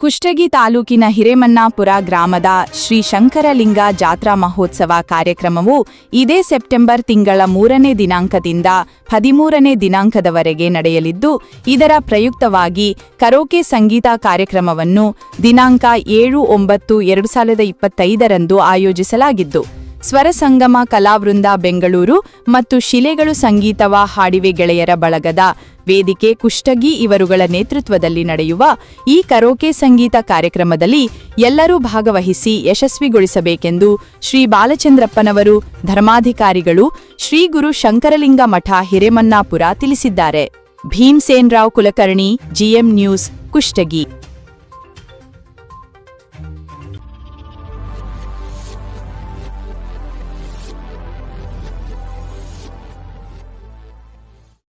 ಕುಷ್ಟಗಿ ತಾಲೂಕಿನ ಹಿರೇಮನ್ನಾಪುರ ಗ್ರಾಮದ ಶ್ರೀ ಶಂಕರಲಿಂಗ ಜಾತ್ರಾ ಮಹೋತ್ಸವ ಕಾರ್ಯಕ್ರಮವು ಇದೇ ಸೆಪ್ಟೆಂಬರ್ ತಿಂಗಳ ಮೂರನೇ ದಿನಾಂಕದಿಂದ ಹದಿಮೂರನೇ ದಿನಾಂಕದವರೆಗೆ ನಡೆಯಲಿದ್ದು, ಇದರ ಪ್ರಯುಕ್ತವಾಗಿ ಕರೋಕೆ ಸಂಗೀತ ಕಾರ್ಯಕ್ರಮವನ್ನು ದಿನಾಂಕ ಏಳು ಒಂಬತ್ತು ಎರಡು ಸಾವಿರದ ಇಪ್ಪತ್ತೈದರಂದು ಆಯೋಜಿಸಲಾಗಿದ್ದು ಸ್ವರ ಸಂಗಮ ಕಲಾವೃಂದ ಬೆಂಗಳೂರು ಮತ್ತು ಶಿಲೆಗಳು ಸಂಗೀತವ ಹಾಡಿವೆ ಗೆಳೆಯರ ಬಳಗದ ವೇದಿಕೆ ಕುಷ್ಟಗಿ ಇವರುಗಳ ನೇತೃತ್ವದಲ್ಲಿ ನಡೆಯುವ ಈ ಕರೋಕೆ ಸಂಗೀತ ಕಾರ್ಯಕ್ರಮದಲ್ಲಿ ಎಲ್ಲರೂ ಭಾಗವಹಿಸಿ ಯಶಸ್ವಿಗೊಳಿಸಬೇಕೆಂದು ಶ್ರೀ ಬಾಲಚಂದ್ರಪ್ಪನವರು, ಧರ್ಮಾಧಿಕಾರಿಗಳು, ಶ್ರೀ ಗುರು ಶಂಕರಲಿಂಗ ಮಠ ಹಿರೇಮನ್ನಾಪುರ ತಿಳಿಸಿದ್ದಾರೆ. Bhimsen Rao Kulkarni, GM news, Kushtagi.